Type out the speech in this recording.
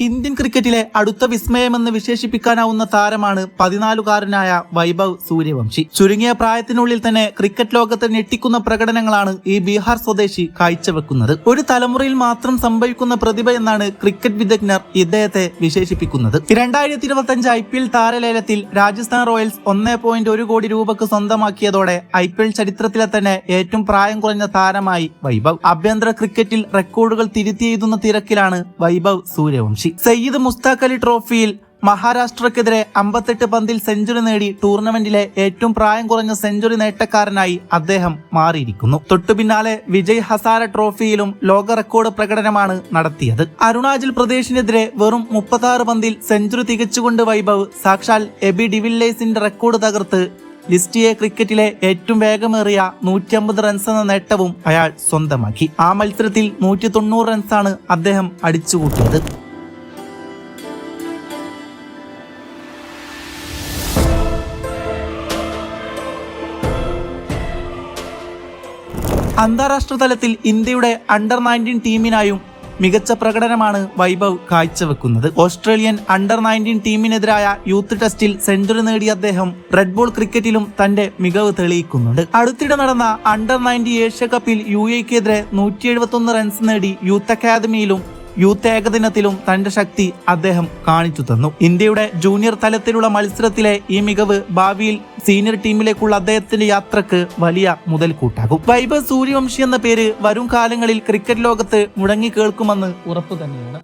Indian ക്രിക്കറ്റിലെ അടുത്ത വിസ്മയമെന്ന് വിശേഷിപ്പിക്കാനാവുന്ന താരമാണ് പതിനാലുകാരനായ വൈഭവ് സൂര്യവംശി. ചുരുങ്ങിയ പ്രായത്തിനുള്ളിൽ തന്നെ ക്രിക്കറ്റ് ലോകത്തെ ഞെട്ടിക്കുന്ന പ്രകടനങ്ങളാണ് ഈ ബീഹാർ സ്വദേശി കാഴ്ചവെക്കുന്നത്. ഒരു തലമുറയിൽ മാത്രം സംഭവിക്കുന്ന പ്രതിഭ എന്നാണ് ക്രിക്കറ്റ് വിദഗ്ധർ ഇദ്ദേഹത്തെ വിശേഷിപ്പിക്കുന്നത്. രണ്ടായിരത്തി ഇരുപത്തി അഞ്ച് ഐ പി എൽ താരലേലത്തിൽ രാജസ്ഥാൻ റോയൽസ് ഒന്നേ പോയിന്റ് ഒരു കോടി രൂപക്ക് സ്വന്തമാക്കിയതോടെ ഐ പി എൽ ചരിത്രത്തിലെ തന്നെ ഏറ്റവും പ്രായം കുറഞ്ഞ താരമായി വൈഭവ്. ആഭ്യന്തര ക്രിക്കറ്റിൽ റെക്കോർഡുകൾ തിരുത്തിയെഴുതുന്ന തിരക്കിലാണ് വൈഭവ് സൂര്യവംശി. സയ്യിദ് മുസ്താഖ് അലി ട്രോഫിയിൽ മഹാരാഷ്ട്രക്കെതിരെ അമ്പത്തെട്ട് പന്തിൽ സെഞ്ചുറി നേടി ടൂർണമെന്റിലെ ഏറ്റവും പ്രായം കുറഞ്ഞ സെഞ്ചുറി നേട്ടക്കാരനായി അദ്ദേഹം മാറിയിരിക്കുന്നു. തൊട്ടു പിന്നാലെ വിജയ് ഹസാര ട്രോഫിയിലും ലോക റെക്കോർഡ് പ്രകടനമാണ് നടത്തിയത്. അരുണാചൽ പ്രദേശിനെതിരെ വെറും മുപ്പത്തി പന്തിൽ സെഞ്ചുറി തികച്ചുകൊണ്ട് വൈഭവ് സാക്ഷാൽ എബി ഡിവില്ലേഴ്സിന്റെ റെക്കോർഡ് തകർത്ത് ലിസ്റ്റിയെ ക്രിക്കറ്റിലെ ഏറ്റവും വേഗമേറിയ നൂറ്റി അമ്പത് റൺസ് എന്ന നേട്ടവും അയാൾ സ്വന്തമാക്കി. ആ മത്സരത്തിൽ നൂറ്റി തൊണ്ണൂറ് റൺസാണ് അദ്ദേഹം അടിച്ചുകൂട്ടിയത്. അന്താരാഷ്ട്ര തലത്തിൽ ഇന്ത്യയുടെ അണ്ടർ നയന്റീൻ ടീമിനായും മികച്ച പ്രകടനമാണ് വൈഭവ് കാഴ്ചവെക്കുന്നത്. ഓസ്ട്രേലിയൻ അണ്ടർ നയന്റീൻ ടീമിനെതിരായ യൂത്ത് ടെസ്റ്റിൽ സെഞ്ചുറി നേടിയ അദ്ദേഹം റെഡ് ബോൾ ക്രിക്കറ്റിലും തന്റെ മികവ് തെളിയിക്കുന്നുണ്ട്. അടുത്തിടെ നടന്ന അണ്ടർ നയന്റി ഏഷ്യ കപ്പിൽ യു എക്കെതിരെ നൂറ്റി എഴുപത്തൊന്ന് റൺസ് നേടി യൂത്ത് അക്കാദമിയിലും യൂത്ത് ഏകദിനത്തിലും തന്റെ ശക്തി അദ്ദേഹം കാണിച്ചു തന്നു. ഇന്ത്യയുടെ ജൂനിയർ തലത്തിലുള്ള മത്സരത്തിലെ ഈ മികവ് ഭാവിയിൽ സീനിയർ ടീമിലേക്കുള്ള അദ്ദേഹത്തിന്റെ യാത്രയ്ക്ക് വലിയ മുതൽക്കൂട്ടാകും. വൈഭവ് സൂര്യവംശി എന്ന പേര് വരും കാലങ്ങളിൽ ക്രിക്കറ്റ് ലോകത്ത് മുഴങ്ങി കേൾക്കുമെന്ന് ഉറപ്പ് തന്നെയാണ്.